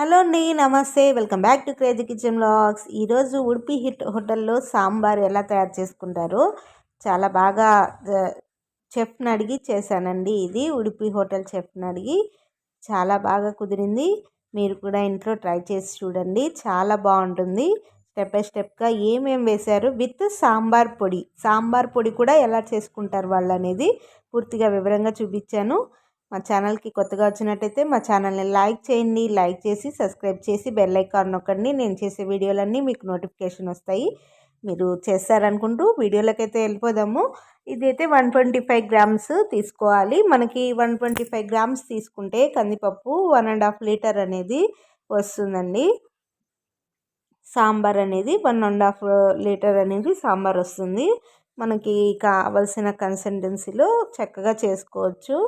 Hello అండి నమస్తే. Welcome back to crazy kitchen blogs ఈరోజు ఉడిపి హిట్ హోటల్లో సాంబార్ ఎలా తయారు చేసుకుంటారో? చాలా బాగా చెఫ్ని అడిగి చేశానండి ఇది. ఉడిపి హోటల్ చెఫ్ని అడిగి చాలా బాగా కుదిరింది. మీరు కూడా ఇంట్లో ట్రై చేసి చూడండి. చాలా బాగుంటుంది. స్టెప్ బై స్టెప్గా ఏమేమి వేశారు? విత్ సాంబార్ పొడి. సాంబార్ పొడి కూడా ఎలా చేసుకుంటారు వాళ్ళు అనేది పూర్తిగా వివరంగా చూపించాను. మా ఛానల్కి కొత్తగా వచ్చినట్టయితే మా ఛానల్ని లైక్ చేయండి లైక్ చేసి సబ్స్క్రైబ్ చేసి బెల్ ఐకాన్ నొక్కండి. నేను చేసే వీడియోలన్నీ మీకు నోటిఫికేషన్ వస్తాయి. మీరు చేస్తారనుకుంటూ వీడియోలకైతే వెళ్ళిపోదాము. ఇదైతే వన్ ట్వంటీ ఫైవ్ గ్రామ్స్ తీసుకోవాలి. మనకి వన్ ట్వంటీ ఫైవ్ గ్రామ్స్ తీసుకుంటే కందిపప్పు వన్ అండ్ హాఫ్ లీటర్ అనేది వస్తుందండి. సాంబార్ అనేది వన్ అండ్ హాఫ్ లీటర్ అనేది సాంబార్ వస్తుంది. మనకి కావలసిన కన్సిస్టెన్సీలో చక్కగా చేసుకోవచ్చు.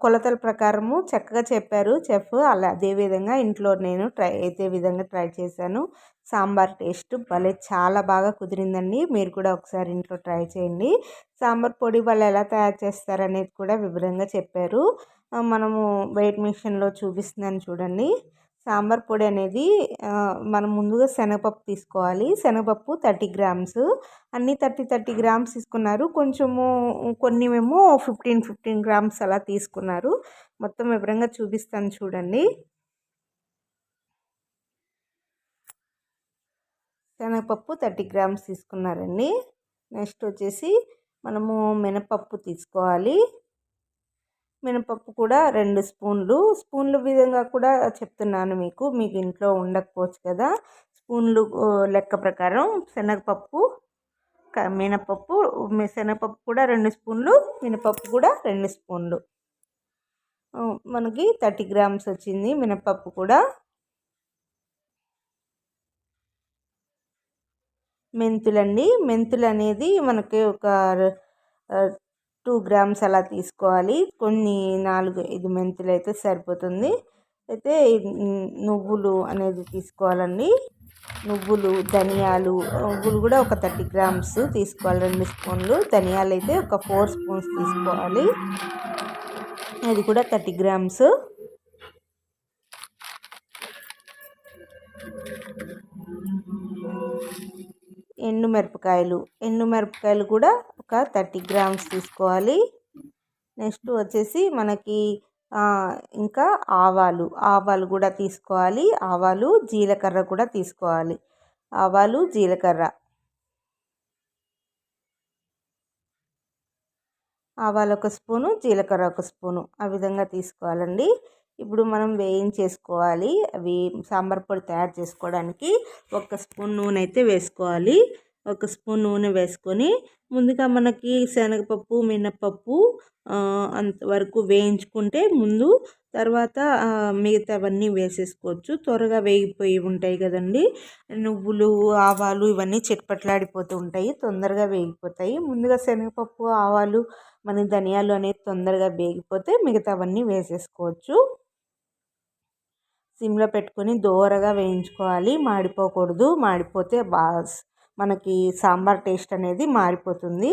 కొలతల ప్రకారము చక్కగా చెప్పారు చెఫ్. అలా అదేవిధంగా ఇంట్లో నేను ట్రై అయితే విధంగా ట్రై చేశాను. సాంబార్ టేస్ట్ భలే చాలా బాగా కుదిరిందండి. మీరు కూడా ఒకసారి ఇంట్లో ట్రై చేయండి. సాంబార్ పొడి వాళ్ళు ఎలా తయారు చేస్తారనేది కూడా వివరంగా చెప్పారు. మనము వెయిట్ మిషన్లో చూపిస్తున్నాను చూడండి. సాంబార్ పొడి అనేది మనం ముందుగా శనగపప్పు తీసుకోవాలి. శనగపప్పు థర్టీ గ్రామ్స్. అన్నీ థర్టీ థర్టీ గ్రామ్స్ తీసుకున్నారు. కొంచెము కొన్ని మేము ఫిఫ్టీన్ ఫిఫ్టీన్ గ్రామ్స్ అలా తీసుకున్నారు. మొత్తం వివరంగా చూపిస్తాను చూడండి. శనగపప్పు థర్టీ గ్రామ్స్ తీసుకున్నారండి. నెక్స్ట్ వచ్చేసి మనము మినపప్పు తీసుకోవాలి. మినపప్పు కూడా రెండు స్పూన్లు. స్పూన్ల విధంగా కూడా చెప్తున్నాను మీకు. మీకు ఇంట్లో ఉండకపోవచ్చు కదా. స్పూన్లు లెక్క ప్రకారం శనగపప్పు మినపప్పు శనగపప్పు కూడా రెండు స్పూన్లు మినపప్పు కూడా రెండు స్పూన్లు. మనకి థర్టీ గ్రామ్స్ వచ్చింది మినపప్పు కూడా. మెంతులండి. మెంతులు అనేది మనకి ఒక టూ గ్రామ్స్ అలా తీసుకోవాలి. కొన్ని నాలుగు ఐదు మెంతులు అయితే సరిపోతుంది. అయితే నువ్వులు అనేది తీసుకోవాలండి. నువ్వులు ధనియాలు నువ్వులు కూడా ఒక థర్టీ గ్రామ్స్ తీసుకోవాలి. రెండు స్పూన్లు. ధనియాలు అయితే ఒక ఫోర్ స్పూన్స్ తీసుకోవాలి. అది కూడా థర్టీ గ్రామ్స్. ఎండు మిరపకాయలు. ఎండు మిరపకాయలు కూడా ఒక థర్టీ గ్రామ్స్ తీసుకోవాలి. నెక్స్ట్ వచ్చేసి మనకి ఇంకా ఆవాలు. ఆవాలు కూడా తీసుకోవాలి. ఆవాలు జీలకర్ర కూడా తీసుకోవాలి. ఆవాలు జీలకర్ర. ఆవాలు ఒక స్పూను జీలకర్ర ఒక స్పూను. ఆ విధంగా తీసుకోవాలండి. ఇప్పుడు మనం వేయించేసుకోవాలి. అవి సాంబార్ పొడి తయారు చేసుకోవడానికి ఒక స్పూన్ నూనె అయితే వేసుకోవాలి. ఒక స్పూన్ నూనె వేసుకొని ముందుగా మనకి శనగపప్పు మినపప్పు అంతవరకు వేయించుకుంటే ముందు తర్వాత మిగతావన్నీ వేసేసుకోవచ్చు. త్వరగా వేగిపోయి ఉంటాయి కదండి. నువ్వులు ఆవాలు ఇవన్నీ చిట్పట్లాడిపోతూ ఉంటాయి. తొందరగా వేగిపోతాయి. ముందుగా శనగపప్పు ఆవాలు మన ధనియాలు అనేది తొందరగా వేగిపోతే మిగతావన్నీ వేసేసుకోవచ్చు. సిమ్లో పెట్టుకొని దోరగా వేయించుకోవాలి. మాడిపోకూడదు. మాడిపోతే బాగా మనకి సాంబార్ టేస్ట్ అనేది మారిపోతుంది.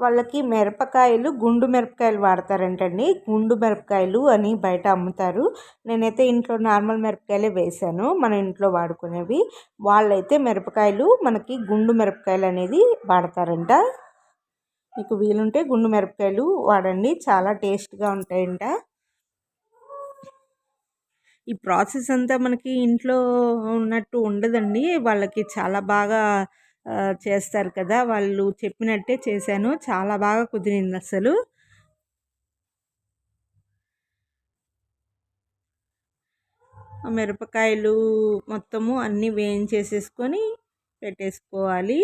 వాళ్ళకి మిరపకాయలు గుండు మిరపకాయలు వాడతారంటండి. గుండు మిరపకాయలు అని బయట అమ్ముతారు. నేనైతే ఇంట్లో నార్మల్ మిరపకాయలే వేశాను మన ఇంట్లో వాడుకునేవి. వాళ్ళైతే మిరపకాయలు మనకి గుండు మిరపకాయలు అనేది వాడతారంట. మీకు వీలుంటే గుండు మిరపకాయలు వాడండి. చాలా టేస్ట్గా ఉంటాయంట. ఈ ప్రాసెస్ అంతా మనకి ఇంట్లో ఉన్నట్టు ఉండదండి. వాళ్ళకి చాలా బాగా చేస్తారు కదా! వాళ్ళు చెప్పినట్టే చేశాను. చాలా బాగా కుదిరింది అసలు. మిరపకాయలు మొత్తము అన్నీ వేయించేసేసుకొని పెట్టేసుకోవాలి.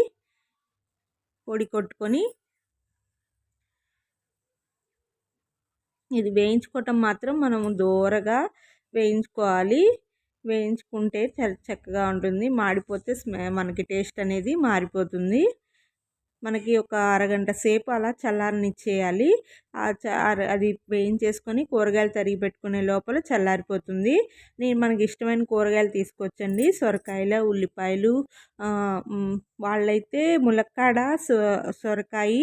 పొడి కొట్టుకొని. ఇది వేయించుకోవటం మాత్రం మనము దూరగా వేయించుకోవాలి. వేయించుకుంటే చాలా చక్కగా ఉంటుంది. మాడిపోతే మనకి టేస్ట్ అనేది మారిపోతుంది. మనకి ఒక అరగంట సేపు అలా చల్లారనిచ్చేయాలి. అది వేయించేసుకొని కూరగాయలు తరిగి పెట్టుకునే లోపల చల్లారిపోతుంది. నేను మనకి ఇష్టమైన కూరగాయలు తీసుకొచ్చండి. సొరకాయలు ఉల్లిపాయలు వాళ్ళైతే ములక్కాడ సొరకాయ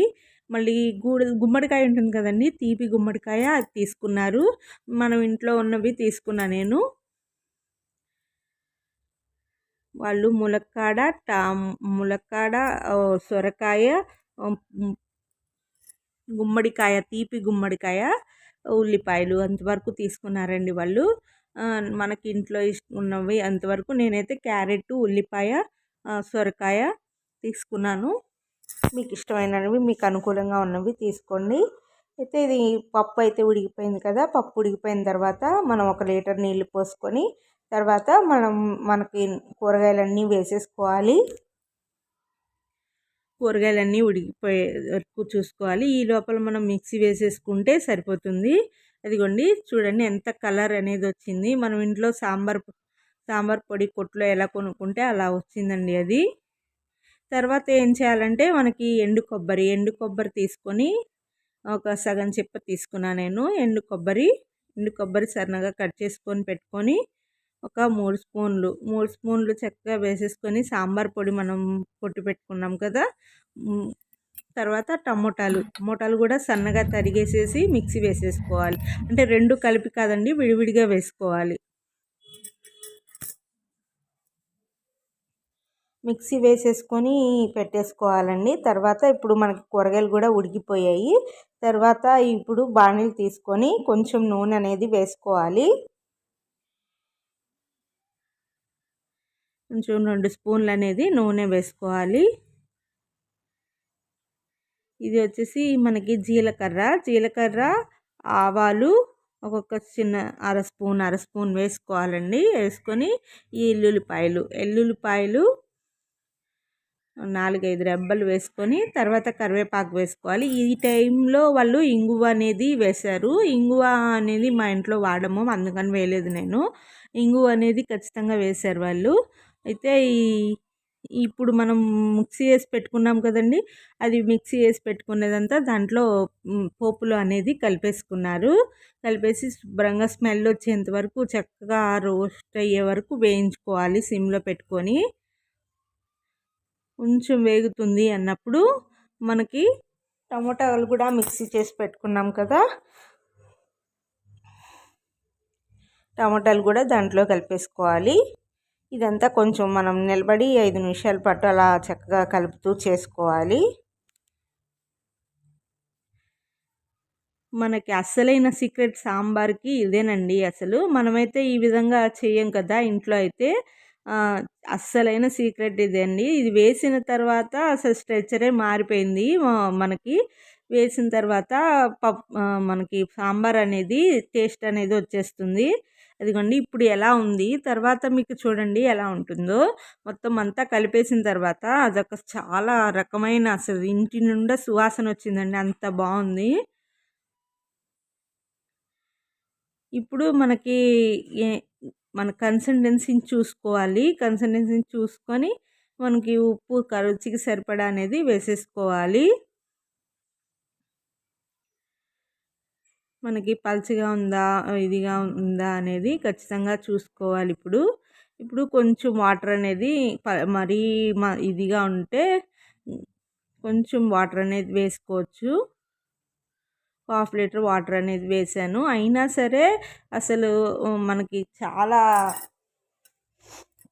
మళ్ళీ గూడ గుమ్మడికాయ ఉంటుంది కదండి తీపి గుమ్మడికాయ అది తీసుకున్నారు. మనం ఇంట్లో ఉన్నవి తీసుకున్నా నేను. వాళ్ళు ములక్కాడ టా ములక్కాడ సొరకాయ గుమ్మడికాయ తీపి గుమ్మడికాయ ఉల్లిపాయలు అంతవరకు తీసుకున్నారండి వాళ్ళు. మనకి ఇంట్లో ఉన్నవి అంతవరకు నేనైతే క్యారెట్ ఉల్లిపాయ సొరకాయ తీసుకున్నాను. మీకు ఇష్టమైనవి మీకు అనుకూలంగా ఉన్నవి తీసుకోండి అయితే ఇది పప్పు అయితే ఉడికిపోయింది కదా పప్పు ఉడికిపోయిన తర్వాత మనం ఒక లీటర్ నీళ్ళు పోసుకొని తర్వాత మనం మనకి కూరగాయలన్నీ వేసేసుకోవాలి. కూరగాయలన్నీ ఉడికిపోయే వరకు చూసుకోవాలి. ఈ లోపల మనం మిక్సీ వేసేసుకుంటే సరిపోతుంది. అదిగోండి చూడండి ఎంత కలర్ అనేది వచ్చింది. మనం ఇంట్లో సాంబార్ సాంబార్ పొడి కొట్లో ఎలా కొనుక్కుంటే అలా వచ్చిందండి అది. తర్వాత ఏం చేయాలంటే మనకి ఎండు కొబ్బరి ఎండు కొబ్బరి తీసుకొని ఒక సగం చెప్ప తీసుకున్నా నేను ఎండు కొబ్బరి ఎండు కొబ్బరి సన్నగా కట్ చేసుకొని పెట్టుకొని ఒక మూడు స్పూన్లు మూడు స్పూన్లు చక్కగా వేసేసుకొని సాంబార్ పొడి మనం పొట్టు పెట్టుకున్నాం కదా తర్వాత టమోటాలు టమోటాలు కూడా సన్నగా తరిగేసేసి మిక్సీ వేసేసుకోవాలి. అంటే రెండు కలిపి కాదండి విడివిడిగా వేసుకోవాలి. మిక్సీ వేసేసుకొని పెట్టేసుకోవాలండి. తర్వాత ఇప్పుడు మనకి కూరగాయలు కూడా ఉడికిపోయాయి. తర్వాత ఇప్పుడు బాణీలు తీసుకొని కొంచెం నూనె అనేది వేసుకోవాలి. కొంచెం రెండు స్పూన్లు అనేది నూనె వేసుకోవాలి. ఇది వచ్చేసి మనకి జీలకర్ర. జీలకర్ర ఆవాలు ఒక్కొక్క చిన్న అర స్పూన్ అర స్పూన్ వేసుకోవాలండి. వేసుకొని ఈ ఎల్లుల్లిపాయలు ఎల్లుల్లిపాయలు నాలుగైదు రెబ్బలు వేసుకొని తర్వాత కరివేపాకు వేసుకోవాలి. ఈ టైంలో వాళ్ళు ఇంగువ అనేది వేశారు. ఇంగువ అనేది మా ఇంట్లో వాడము అందుకని వేయలేదు నేను. ఇంగువ అనేది ఖచ్చితంగా వేశారు వాళ్ళు. అయితే ఈ ఇప్పుడు మనం మిక్సీ వేసి పెట్టుకున్నాం కదండి అది మిక్సీ వేసి పెట్టుకునేదంతా దాంట్లో పోపులు అనేది కలిపేసుకున్నారు. కలిపేసి శుభ్రంగా స్మెల్ వచ్చేంత వరకు చక్కగా రోస్ట్ అయ్యే వరకు వేయించుకోవాలి సిమ్లో పెట్టుకొని. కొంచెం వేగుతుంది అన్నప్పుడు మనకి టమోటాలు కూడా మిక్సీ చేసి పెట్టుకున్నాం కదా. టమాటాలు కూడా దాంట్లో కలిపేసుకోవాలి. ఇదంతా కొంచెం మనం నిలబడి ఐదు నిమిషాల పాటు అలా చక్కగా కలుపుతూ చేసుకోవాలి. మనకి అస్సలైన సీక్రెట్ సాంబార్కి ఇదేనండి అసలు. మనమైతే ఈ విధంగా చేయం కదా ఇంట్లో అయితే. అస్సలైన సీక్రెట్ ఇదే అండి ఇది వేసిన తర్వాత అసలు స్ట్రెచ్చరే మారిపోయింది. మనకి వేసిన తర్వాత పప్ మనకి సాంబార్ అనేది టేస్ట్ అనేది వచ్చేస్తుంది. అదిగోండి ఇప్పుడు ఎలా ఉంది? తర్వాత మీకు చూడండి ఎలా ఉంటుందో. మొత్తం అంతా కలిపేసిన తర్వాత అదొక చాలా రకమైన అసలు ఇంటి నుండి సువాసన వచ్చిందండి. అంత బాగుంది. ఇప్పుడు మనకి మన కన్సిస్టెన్సీని చూసుకోవాలి. కన్సిస్టెన్సీని చూసుకొని మనకి ఉప్పు రుచికి సరిపడా అనేది వేసేసుకోవాలి. మనకి పల్చగా ఉందా ఇదిగా ఉందా అనేది ఖచ్చితంగా చూసుకోవాలి ఇప్పుడు. ఇప్పుడు కొంచెం వాటర్ అనేది మరీ ఇదిగా ఉంటే కొంచెం వాటర్ అనేది వేసుకోవచ్చు. హాఫ్ లీటర్ వాటర్ అనేది వేసాను. అయినా సరే అసలు మనకి చాలా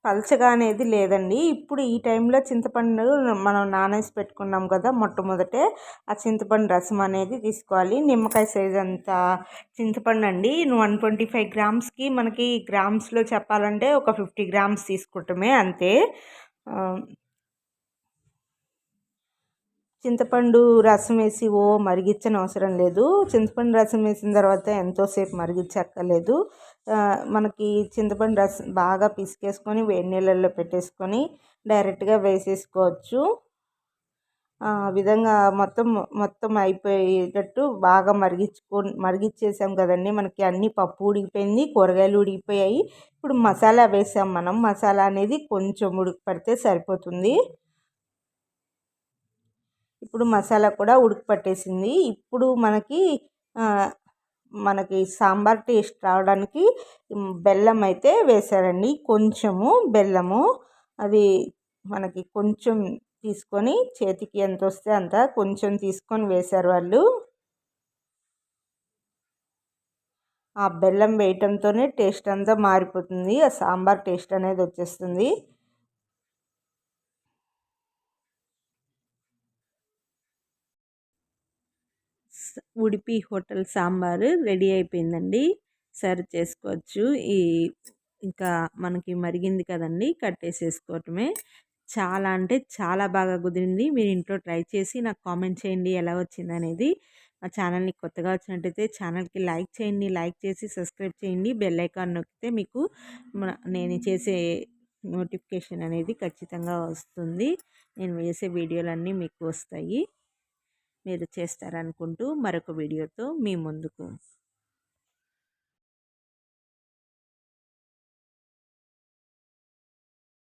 పలచగా అనేది లేదండి. ఇప్పుడు ఈ టైంలో చింతపండు మనం నానేసి పెట్టుకున్నాం కదా మొట్టమొదటే ఆ చింతపండు రసం అనేది తీసుకోవాలి. నిమ్మకాయ సైజ్ అంత చింతపండు అండి. వన్ ట్వంటీ ఫైవ్ గ్రామ్స్కి మనకి గ్రామ్స్లో చెప్పాలంటే ఒక ఫిఫ్టీ గ్రామ్స్ తీసుకుంటామే అంతే. చింతపండు రసం వేసి ఓ మరిగించని అవసరం లేదు. చింతపండు రసం వేసిన తర్వాత ఎంతోసేపు మరిగించక్కర్లేదు మనకి చింతపండు రసం బాగా పిసికేసుకొని వేడి నీళ్ళల్లో పెట్టేసుకొని డైరెక్ట్గా వేసేసుకోవచ్చు. ఆ విధంగా మొత్తం మొత్తం అయిపోయేటట్టు బాగా మరిగించుకో మరిగించేసాం కదండి. మనకి అన్ని పప్పు ఉడికిపోయింది కూరగాయలు ఉడికిపోయాయి. ఇప్పుడు మసాలా వేసాం మనం. మసాలా అనేది కొంచెం ఉడికి పడితే సరిపోతుంది. ఇప్పుడు మసాలా కూడా ఉడికి పట్టేసింది ఇప్పుడు మనకి మనకి సాంబార్ టేస్ట్ రావడానికి బెల్లం అయితే వేశారండి. కొంచెము బెల్లము అది మనకి కొంచెం తీసుకొని చేతికి ఎంత వస్తే అంత కొంచెం తీసుకొని వేశారు వాళ్ళు. ఆ బెల్లం వేయటంతోనే టేస్ట్ అంతా మారిపోతుంది. ఆ సాంబార్ టేస్ట్ అనేది వచ్చేస్తుంది. ఉడిపి హోటల్ సాంబారు రెడీ అయిపోయిందండి. సర్వ్ చేసుకోవచ్చు. ఈ ఇంకా మనకి మరిగింది కదండి కట్టేసేసుకోవటమే. చాలా అంటే చాలా బాగా కుదిరింది. మీరు ఇంట్లో ట్రై చేసి నాకు కామెంట్ చేయండి ఎలా వచ్చింది అనేది మా ఛానల్ని కొత్తగా వచ్చినట్టయితే ఛానల్కి లైక్ చేయండి లైక్ చేసి సబ్స్క్రైబ్ చేయండి. బెల్ ఐకాన్ నొక్కితే మీకు నేను చేసే నోటిఫికేషన్ అనేది ఖచ్చితంగా వస్తుంది. నేను వేసే వీడియోలన్నీ మీకు వస్తాయి. మీరు చేస్తారనుకుంటూ మరొక వీడియోతో మీ ముందుకు